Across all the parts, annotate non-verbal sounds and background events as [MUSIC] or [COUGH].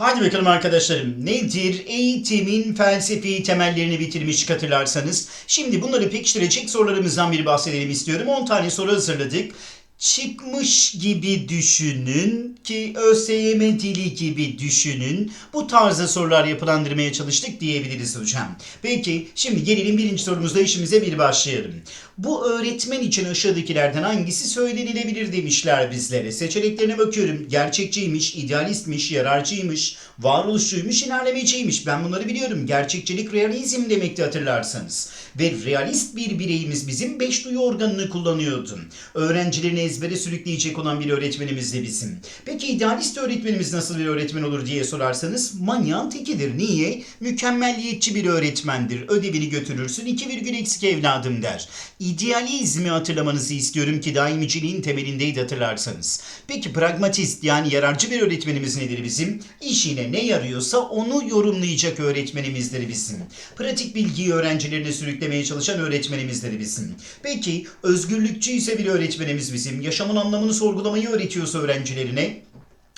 Hadi bakalım arkadaşlarım. Nedir eğitimin felsefi temellerini bitirmiş hatırlarsanız. Şimdi bunları pekiştirecek sorularımızdan biri bahsedelim istiyorum. 10 tane soru hazırladık. Çıkmış gibi düşünün ki ÖSYM dili gibi düşünün. Bu tarzda sorular yapılandırmaya çalıştık diyebiliriz hocam. Peki şimdi gelelim birinci sorumuzda işimize bir başlayalım. Bu öğretmen için aşağıdakilerden hangisi söylenilebilir demişler bizlere. Seçeneklerine bakıyorum. Gerçekçiymiş, idealistmiş, yararcıymış, varoluşçuymuş, ilerlemeciymiş. Ben bunları biliyorum. Gerçekçilik realizm demekti hatırlarsanız. Ve realist bir bireyimiz bizim beş duyu organını kullanıyordu. Öğrencilerini ezbere sürükleyecek olan bir öğretmenimiz de bizim. Peki idealist öğretmenimiz nasıl bir öğretmen olur diye sorarsanız manyağın tekidir. Niye? Mükemmelliyetçi bir öğretmendir. Ödevini götürürsün iki virgül eksik evladım der. İdealizmi hatırlamanızı istiyorum ki daimiciliğin temelindeydi hatırlarsanız. Peki pragmatist yani yararcı bir öğretmenimiz nedir bizim? İşine ne yarıyorsa onu yorumlayacak öğretmenimizdir bizim. Pratik bilgiyi öğrencilerine sürüklemeye çalışan öğretmenimizdir bizim. Peki özgürlükçü ise bir öğretmenimiz bizim. Yaşamın anlamını sorgulamayı öğretiyorsa öğrencilerine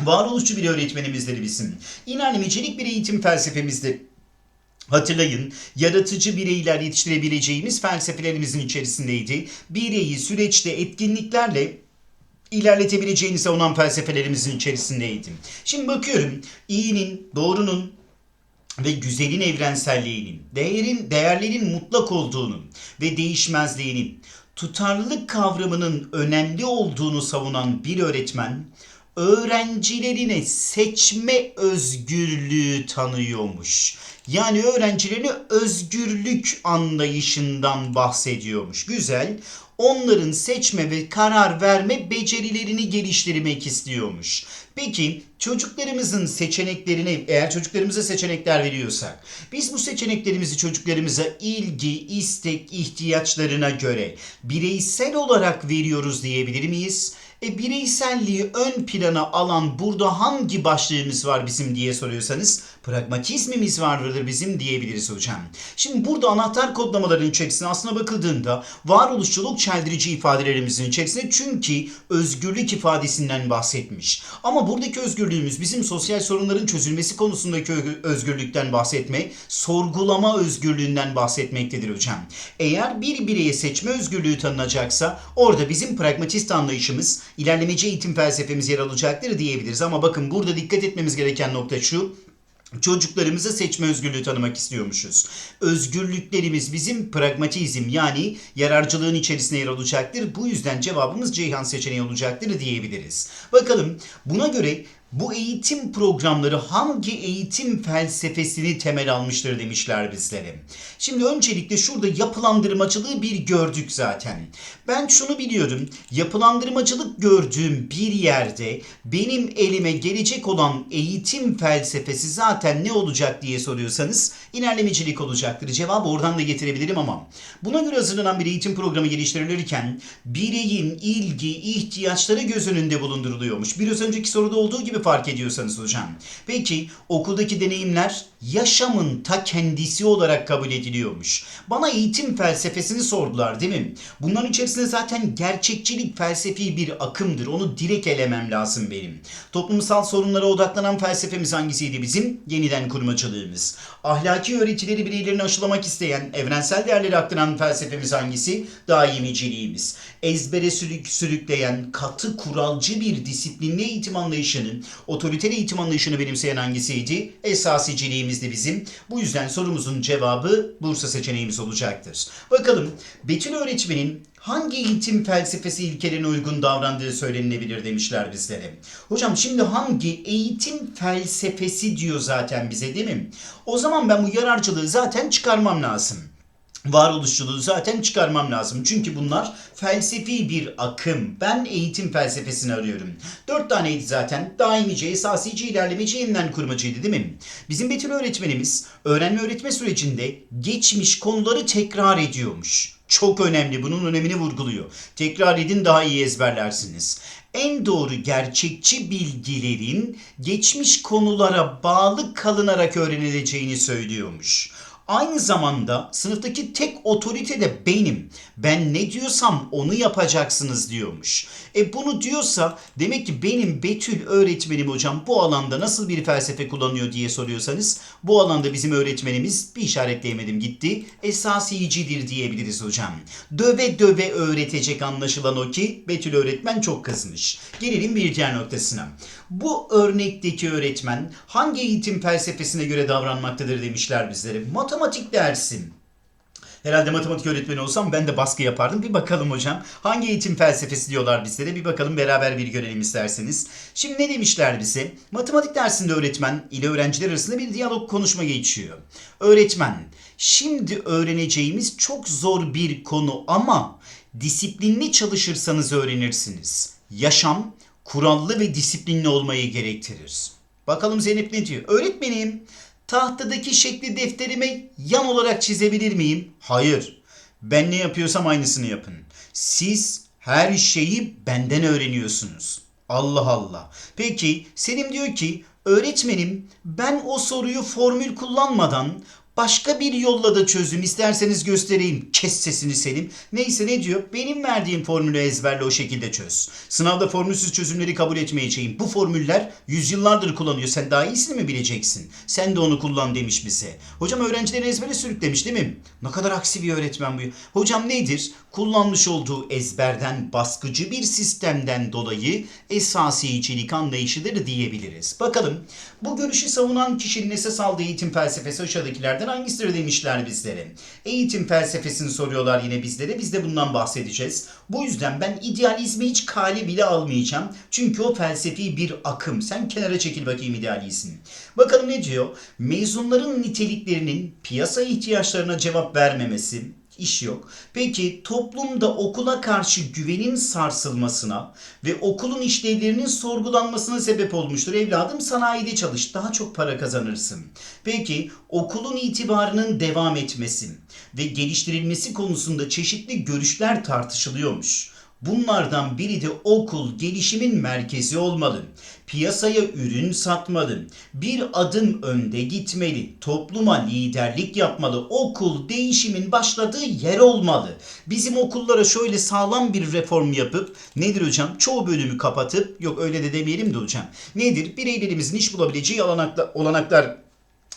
varoluşçu bir öğretmenimizdir bizim. İlerlemecilik bir eğitim felsefemizdir. Hatırlayın, yaratıcı bireyler yetiştirebileceğimiz felsefelerimizin içerisindeydi. Bireyi süreçte etkinliklerle ilerletebileceğini savunan felsefelerimizin içerisindeydi. Şimdi bakıyorum, iyinin, doğrunun ve güzelin evrenselliğinin, değerin, değerlerin mutlak olduğunu ve değişmezliğinin, tutarlılık kavramının önemli olduğunu savunan bir öğretmen, öğrencilerine seçme özgürlüğü tanıyormuş. Yani öğrencilerine özgürlük anlayışından bahsediyormuş. Güzel. Onların seçme ve karar verme becerilerini geliştirmek istiyormuş. Peki çocuklarımızın seçeneklerini eğer çocuklarımıza seçenekler veriyorsak biz bu seçeneklerimizi çocuklarımıza ilgi, istek, ihtiyaçlarına göre bireysel olarak veriyoruz diyebilir miyiz? E bireyselliği ön plana alan burada hangi başlığımız var bizim diye soruyorsanız pragmatizmimiz vardır bizim diyebiliriz hocam. Şimdi burada anahtar kodlamaların içerisine aslına bakıldığında varoluşçuluk çeldirici ifadelerimizin içerisinde çünkü özgürlük ifadesinden bahsetmiş. Ama buradaki özgürlüğümüz bizim sosyal sorunların çözülmesi konusundaki özgürlükten bahsetme, sorgulama özgürlüğünden bahsetmektedir hocam. Eğer bir bireye seçme özgürlüğü tanınacaksa orada bizim pragmatist anlayışımız, ilerlemeci eğitim felsefemiz yer alacaktır diyebiliriz. Ama bakın burada dikkat etmemiz gereken nokta şu. Çocuklarımıza seçme özgürlüğü tanımak istiyormuşuz. Özgürlüklerimiz bizim pragmatizm yani yararcılığın içerisine yer alacaktır. Bu yüzden cevabımız Ceyhan seçeneği olacaktır diyebiliriz. Bakalım buna göre bu eğitim programları hangi eğitim felsefesini temel almıştır demişler bizlere. Şimdi öncelikle şurada yapılandırmacılığı bir gördük zaten. Ben şunu biliyorum. Yapılandırmacılık gördüğüm bir yerde benim elime gelecek olan eğitim felsefesi zaten ne olacak diye soruyorsanız ilerlemecilik olacaktır. Cevabı oradan da getirebilirim ama buna göre hazırlanan bir eğitim programı geliştirilirken bireyin ilgi, ihtiyaçları göz önünde bulunduruluyormuş. Biraz önceki soruda olduğu gibi fark ediyorsanız hocam. Peki okuldaki deneyimler yaşamın ta kendisi olarak kabul ediliyormuş. Bana eğitim felsefesini sordular değil mi? Bunların içerisinde zaten gerçekçilik felsefi bir akımdır. Onu direkt elemem lazım benim. Toplumsal sorunlara odaklanan felsefemiz hangisiydi bizim? Yeniden kurmacılığımız. Ahlaki öğretileri bireylerini aşılamak isteyen, evrensel değerleri aktaran felsefemiz hangisi? Daimiciliğimiz. Ezbere sürük, sürükleyen, katı kuralcı bir disiplinli eğitim anlayışının, otoriter eğitim anlayışını benimseyen hangisiydi? Esasiciliğimizdi bizim. Bu yüzden sorumuzun cevabı Bursa seçeneğimiz olacaktır. Bakalım Betül öğretmenin hangi eğitim felsefesi ilkelerine uygun davrandığı söylenilebilir demişler bizlere. Hocam şimdi hangi eğitim felsefesi diyor zaten bize değil mi? O zaman ben bu yararcılığı zaten çıkarmam lazım varoluşçuluğu zaten çıkarmam lazım. Çünkü bunlar felsefi bir akım. Ben eğitim felsefesini arıyorum. Dört taneydi zaten. Daimici, esasici, ilerlemeci, yeniden kurmacıydı değil mi? Bizim Betül öğretmenimiz öğrenme öğretme sürecinde geçmiş konuları tekrar ediyormuş. Çok önemli. Bunun önemini vurguluyor. Tekrar edin daha iyi ezberlersiniz. En doğru gerçekçi bilgilerin geçmiş konulara bağlı kalınarak öğrenileceğini söylüyormuş. Aynı zamanda sınıftaki tek otorite de benim. Ben ne diyorsam onu yapacaksınız diyormuş. E bunu diyorsa demek ki benim Betül öğretmenim hocam bu alanda nasıl bir felsefe kullanıyor diye soruyorsanız bu alanda bizim öğretmenimiz bir işaretleyemedim gitti. Esasiyicidir diyebiliriz hocam. Döve döve öğretecek anlaşılan o ki Betül öğretmen çok kızmış. Gelelim bir diğer noktasına. Bu örnekteki öğretmen hangi eğitim felsefesine göre davranmaktadır demişler bizlere. Matematik dersim. Herhalde matematik öğretmeni olsam ben de baskı yapardım. Bir bakalım hocam. Hangi eğitim felsefesi diyorlar bizlere? Bir bakalım beraber bir görelim isterseniz. Şimdi ne demişler bize? Matematik dersinde öğretmen ile öğrenciler arasında bir diyalog konuşma geçiyor. Öğretmen, şimdi öğreneceğimiz çok zor bir konu ama disiplinli çalışırsanız öğrenirsiniz. Yaşam kurallı ve disiplinli olmayı gerektirir. Bakalım Zeynep ne diyor? Öğretmenim, tahtadaki şekli defterime yan olarak çizebilir miyim? Hayır. Ben ne yapıyorsam aynısını yapın. Siz her şeyi benden öğreniyorsunuz. Allah Allah. Peki Selim diyor ki öğretmenim ben o soruyu formül kullanmadan başka bir yolla da çözdüm. İsterseniz göstereyim. Kes sesini Selim. Neyse ne diyor? Benim verdiğim formülü ezberle o şekilde çöz. Sınavda formülsüz çözümleri kabul etmeyeceğim. Bu formüller yüzyıllardır kullanıyor. Sen daha iyisini mi bileceksin? Sen de onu kullan demiş bize. Hocam öğrencileri ezbere sürüklemiş değil mi? Ne kadar aksi bir öğretmen bu. Hocam nedir? Kullanmış olduğu ezberden baskıcı bir sistemden dolayı esasiyicilik anlayışıdır diyebiliriz. Bakalım bu görüşü savunan kişinin esas aldığı eğitim felsefesi aşağıdakilerden hangisidir demişler bizlere. Eğitim felsefesini soruyorlar yine bizlere. Biz de bundan bahsedeceğiz. Bu yüzden ben idealizmi hiç kale bile almayacağım. Çünkü o felsefi bir akım. Sen kenara çekil bakayım idealizm. Bakalım ne diyor? Mezunların niteliklerinin piyasa ihtiyaçlarına cevap vermemesi, iş yok. Peki toplumda okula karşı güvenin sarsılmasına ve okulun işlevlerinin sorgulanmasına sebep olmuştur. Evladım sanayide çalış daha çok para kazanırsın. Peki okulun itibarının devam etmesi ve geliştirilmesi konusunda çeşitli görüşler tartışılıyormuş. Bunlardan biri de okul gelişimin merkezi olmalı. Piyasaya ürün satmalı. Bir adım önde gitmeli. Topluma liderlik yapmalı. Okul değişimin başladığı yer olmalı. Bizim okullara şöyle sağlam bir reform yapıp nedir hocam? Çoğu bölümü kapatıp yok öyle de demeyelim de hocam. Nedir? Bireylerimizin iş bulabileceği olanaklar, olanaklar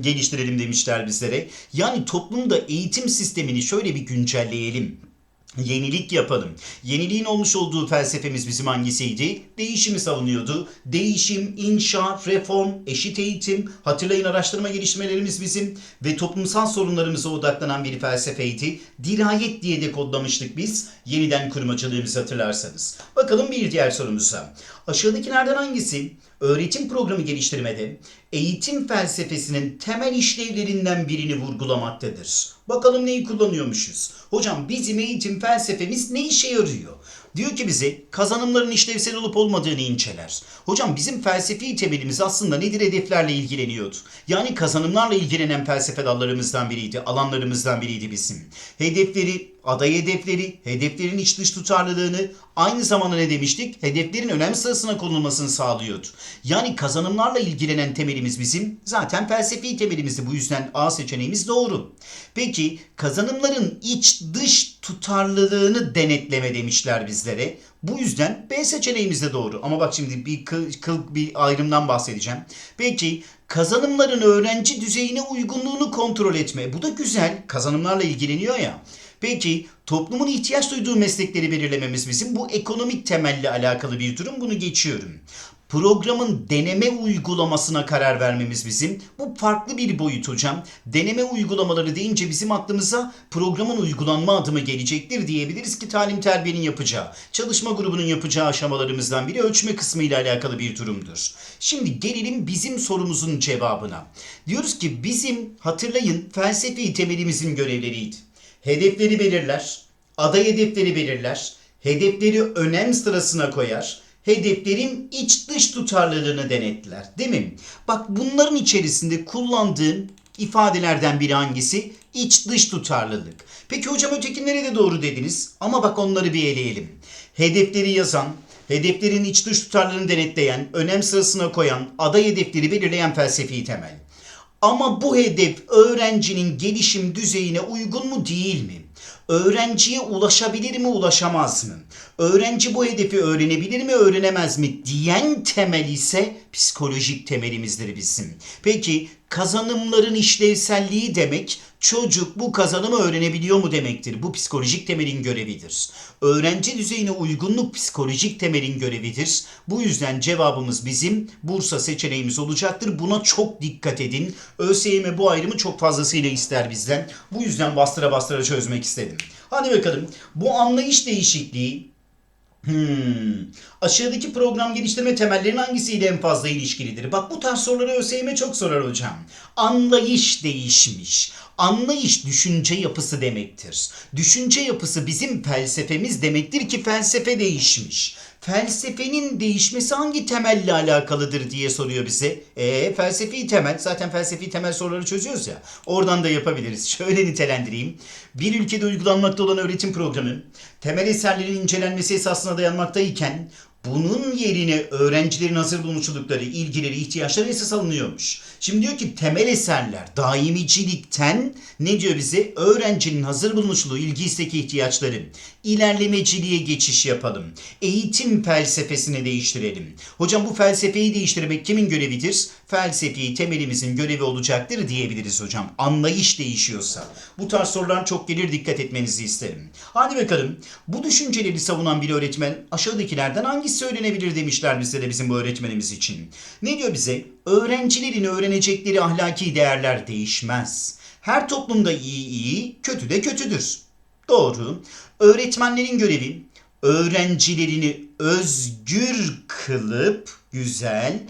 geliştirelim demişler bizlere. Yani toplumda eğitim sistemini şöyle bir güncelleyelim. Yenilik yapalım. Yeniliğin olmuş olduğu felsefemiz bizim hangisiydi? Değişimi savunuyordu. Değişim, inşa, reform, eşit eğitim, hatırlayın araştırma gelişmelerimiz bizim ve toplumsal sorunlarımıza odaklanan bir felsefeydi. Dirayet diye de kodlamıştık biz yeniden kurmacılığımızı hatırlarsanız. Bakalım bir diğer sorumuza. Aşağıdakilerden hangisi öğretim programı geliştirmede eğitim felsefesinin temel işlevlerinden birini vurgulamaktadır. Bakalım neyi kullanıyormuşuz? Hocam bizim eğitim felsefemiz ne işe yarıyor? Diyor ki bize kazanımların işlevsel olup olmadığını inceler. Hocam bizim felsefi temelimiz aslında nedir hedeflerle ilgileniyordu. Yani kazanımlarla ilgilenen felsefe dallarımızdan biriydi, alanlarımızdan biriydi bizim. Hedefleri, aday hedefleri, hedeflerin iç dış tutarlılığını, aynı zamanda ne demiştik? Hedeflerin önem sırasına konulmasını sağlıyordu. Yani kazanımlarla ilgilenen temelimiz bizim zaten felsefi temelimizdi. Bu yüzden A seçeneğimiz doğru. Peki kazanımların iç dış tutarlılığını denetleme demişler bizlere. Bu yüzden B seçeneğimiz de doğru. Ama bak şimdi bir kıl, kıl bir ayrımdan bahsedeceğim. Peki kazanımların öğrenci düzeyine uygunluğunu kontrol etme. Bu da güzel. Kazanımlarla ilgileniyor ya. Peki toplumun ihtiyaç duyduğu meslekleri belirlememiz bizim bu ekonomik temelli alakalı bir durum. Bunu geçiyorum. Programın deneme uygulamasına karar vermemiz bizim. Bu farklı bir boyut hocam. Deneme uygulamaları deyince bizim aklımıza programın uygulanma adımı gelecektir diyebiliriz ki talim terbiyenin yapacağı, çalışma grubunun yapacağı aşamalarımızdan biri ölçme kısmı ile alakalı bir durumdur. Şimdi gelelim bizim sorumuzun cevabına. Diyoruz ki bizim hatırlayın felsefi temelimizin görevleriydi. Hedefleri belirler, aday hedefleri belirler, hedefleri önem sırasına koyar, hedeflerin iç dış tutarlılığını denetler. Değil mi? Bak bunların içerisinde kullandığım ifadelerden biri hangisi? İç dış tutarlılık. Peki hocam ötekileri de doğru dediniz ama bak onları bir eleyelim. Hedefleri yazan, hedeflerin iç dış tutarlılığını denetleyen, önem sırasına koyan, aday hedefleri belirleyen felsefi temel. Ama bu hedef öğrencinin gelişim düzeyine uygun mu değil mi? Öğrenciye ulaşabilir mi, ulaşamaz mı? Öğrenci bu hedefi öğrenebilir mi, öğrenemez mi diyen temel ise psikolojik temelimizdir bizim. Peki kazanımların işlevselliği demek çocuk bu kazanımı öğrenebiliyor mu demektir. Bu psikolojik temelin görevidir. Öğrenci düzeyine uygunluk psikolojik temelin görevidir. Bu yüzden cevabımız bizim Bursa seçeneğimiz olacaktır. Buna çok dikkat edin. ÖSYM bu ayrımı çok fazlasıyla ister bizden. Bu yüzden bastıra bastıra çözmek istedim. Hadi bakalım. Bu anlayış değişikliği Hmm. Aşağıdaki program geliştirme temellerinin hangisiyle en fazla ilişkilidir? Bak bu tarz soruları ÖSYM çok sorar hocam. Anlayış değişmiş. Anlayış düşünce yapısı demektir. Düşünce yapısı bizim felsefemiz demektir ki felsefe değişmiş. Felsefenin değişmesi hangi temelle alakalıdır diye soruyor bize. E felsefi temel zaten felsefi temel soruları çözüyoruz ya. Oradan da yapabiliriz. [LAUGHS] Şöyle nitelendireyim. Bir ülkede uygulanmakta olan öğretim programı temel eserlerin incelenmesi esasına dayanmaktayken bunun yerine öğrencilerin hazır bulunuşlukları, ilgileri, ihtiyaçları esas alınıyormuş. Şimdi diyor ki temel eserler daimicilikten ne diyor bize? Öğrencinin hazır bulunuşluğu, ilgi istek ihtiyaçları, ilerlemeciliğe geçiş yapalım. Eğitim felsefesini değiştirelim. Hocam bu felsefeyi değiştirmek kimin görevidir? Felsefi temelimizin görevi olacaktır diyebiliriz hocam. Anlayış değişiyorsa. Bu tarz sorular çok gelir dikkat etmenizi isterim. Hadi bakalım. Bu düşünceleri savunan bir öğretmen aşağıdakilerden hangisi söylenebilir demişler bize de bizim bu öğretmenimiz için. Ne diyor bize? Öğrencilerin öğrenecekleri ahlaki değerler değişmez. Her toplumda iyi iyi, kötü de kötüdür. Doğru. Öğretmenlerin görevi öğrencilerini özgür kılıp güzel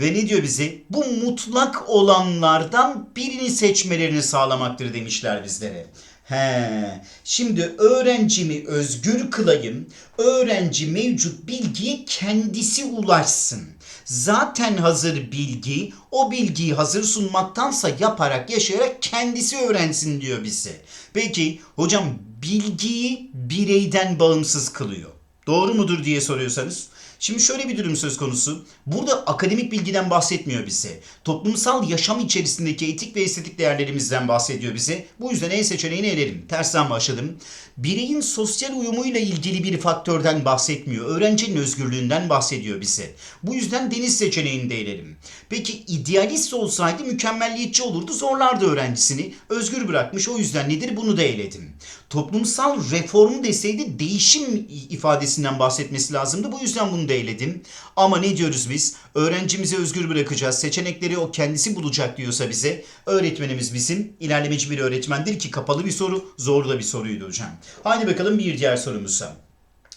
ve ne diyor bize? Bu mutlak olanlardan birini seçmelerini sağlamaktır demişler bizlere. He, şimdi öğrencimi özgür kılayım, öğrenci mevcut bilgiye kendisi ulaşsın. Zaten hazır bilgi, o bilgiyi hazır sunmaktansa yaparak, yaşayarak kendisi öğrensin diyor bize. Peki hocam bilgiyi bireyden bağımsız kılıyor. Doğru mudur diye soruyorsanız. Şimdi şöyle bir durum söz konusu. Burada akademik bilgiden bahsetmiyor bize. Toplumsal yaşam içerisindeki etik ve estetik değerlerimizden bahsediyor bize. Bu yüzden en seçeneğini elerim. Tersten başladım. Bireyin sosyal uyumuyla ilgili bir faktörden bahsetmiyor. Öğrencinin özgürlüğünden bahsediyor bize. Bu yüzden deniz seçeneğini de elerim. Peki idealist olsaydı mükemmelliyetçi olurdu. Zorlardı öğrencisini. Özgür bırakmış. O yüzden nedir? Bunu da eledim. Toplumsal reform deseydi değişim ifadesinden bahsetmesi lazımdı. Bu yüzden bunu da eledim. Ama ne diyoruz biz? Öğrencimizi özgür bırakacağız. Seçenekleri o kendisi bulacak diyorsa bize. Öğretmenimiz bizim ilerlemeci bir öğretmendir ki kapalı bir soru, zor da bir soruydu hocam. Haydi bakalım bir diğer sorumuza.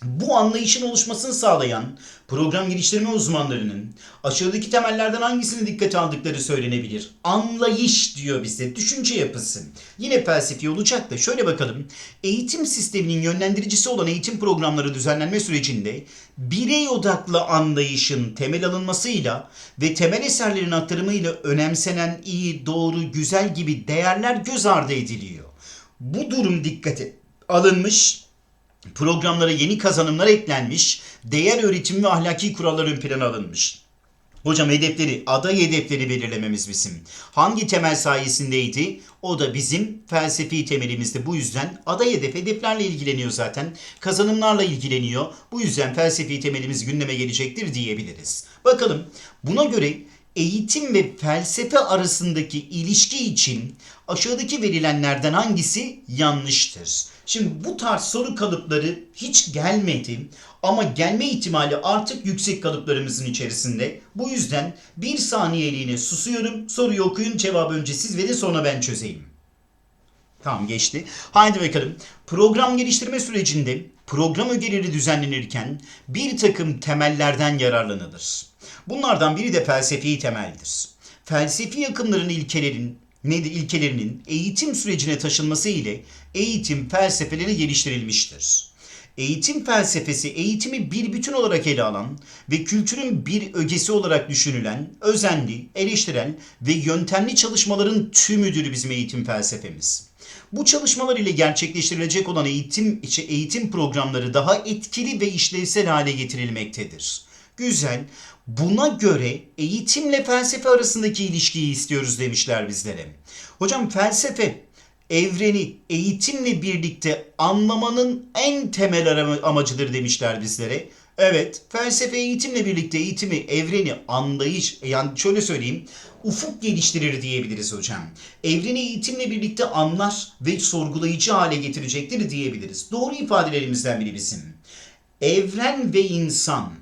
Bu anlayışın oluşmasını sağlayan program geliştirme uzmanlarının aşağıdaki temellerden hangisini dikkate aldıkları söylenebilir? Anlayış diyor bize, düşünce yapısı. Yine felsefi olacak da şöyle bakalım. Eğitim sisteminin yönlendiricisi olan eğitim programları düzenlenme sürecinde birey odaklı anlayışın temel alınmasıyla ve temel eserlerin aktarımıyla önemsenen iyi, doğru, güzel gibi değerler göz ardı ediliyor. Bu durum dikkate alınmış Programlara yeni kazanımlar eklenmiş, değer öğretimi ve ahlaki kurallar ön plana alınmış. Hocam hedefleri, aday hedefleri belirlememiz bizim. Hangi temel sayesindeydi? O da bizim felsefi temelimizde. Bu yüzden aday hedef, hedeflerle ilgileniyor zaten. Kazanımlarla ilgileniyor. Bu yüzden felsefi temelimiz gündeme gelecektir diyebiliriz. Bakalım buna göre eğitim ve felsefe arasındaki ilişki için aşağıdaki verilenlerden hangisi yanlıştır? Şimdi bu tarz soru kalıpları hiç gelmedi ama gelme ihtimali artık yüksek kalıplarımızın içerisinde. Bu yüzden bir saniyeliğine susuyorum. Soruyu okuyun cevabı önce siz verin sonra ben çözeyim. Tamam geçti. Haydi bakalım. Program geliştirme sürecinde program ögeleri düzenlenirken bir takım temellerden yararlanılır. Bunlardan biri de felsefi temeldir. Felsefi akımların ilkelerin nedir ilkelerinin eğitim sürecine taşınması ile eğitim felsefeleri geliştirilmiştir. Eğitim felsefesi eğitimi bir bütün olarak ele alan ve kültürün bir ögesi olarak düşünülen, özenli, eleştirel ve yöntemli çalışmaların tümüdür bizim eğitim felsefemiz. Bu çalışmalar ile gerçekleştirilecek olan eğitim eğitim programları daha etkili ve işlevsel hale getirilmektedir. Güzel. Buna göre eğitimle felsefe arasındaki ilişkiyi istiyoruz demişler bizlere. Hocam felsefe evreni eğitimle birlikte anlamanın en temel amacıdır demişler bizlere. Evet, felsefe eğitimle birlikte eğitimi, evreni, anlayış, yani şöyle söyleyeyim, ufuk geliştirir diyebiliriz hocam. Evreni eğitimle birlikte anlar ve sorgulayıcı hale getirecektir diyebiliriz. Doğru ifadelerimizden biri bizim. Evren ve insan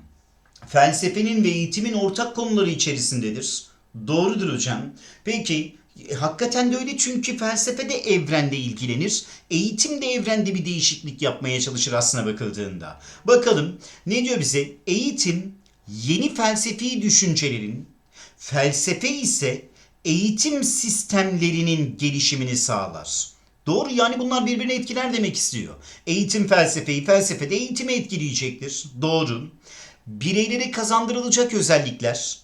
felsefenin ve eğitimin ortak konuları içerisindedir. Doğrudur hocam. Peki e, hakikaten de öyle çünkü felsefe de evrenle ilgilenir. Eğitim de evrende bir değişiklik yapmaya çalışır aslına bakıldığında. Bakalım ne diyor bize? Eğitim yeni felsefi düşüncelerin, felsefe ise eğitim sistemlerinin gelişimini sağlar. Doğru yani bunlar birbirini etkiler demek istiyor. Eğitim felsefeyi, felsefe de etkileyecektir. Doğru. Bireylere kazandırılacak özellikler,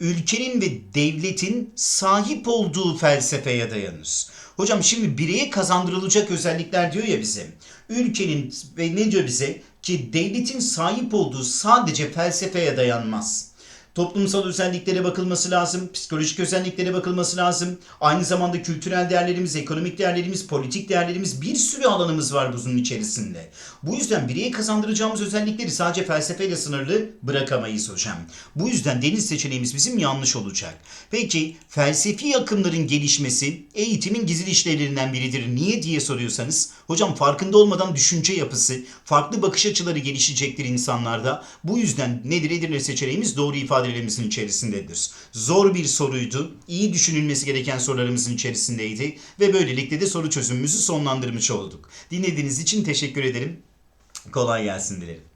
ülkenin ve devletin sahip olduğu felsefeye dayanır. Hocam şimdi bireye kazandırılacak özellikler diyor ya bize. Ülkenin ve ne diyor bize? Ki devletin sahip olduğu sadece felsefeye dayanmaz. Toplumsal özelliklere bakılması lazım, psikolojik özelliklere bakılması lazım. Aynı zamanda kültürel değerlerimiz, ekonomik değerlerimiz, politik değerlerimiz bir sürü alanımız var bunun içerisinde. Bu yüzden bireye kazandıracağımız özellikleri sadece felsefeyle sınırlı bırakamayız hocam. Bu yüzden deniz seçeneğimiz bizim yanlış olacak. Peki felsefi akımların gelişmesi eğitimin gizli işlevlerinden biridir. Niye diye soruyorsanız hocam farkında olmadan düşünce yapısı, farklı bakış açıları gelişecektir insanlarda. Bu yüzden nedir Edirne seçeneğimiz doğru ifadelerimizin içerisindedir. Zor bir soruydu. İyi düşünülmesi gereken sorularımızın içerisindeydi ve böylelikle de soru çözümümüzü sonlandırmış olduk. Dinlediğiniz için teşekkür ederim. Kolay gelsin dilerim.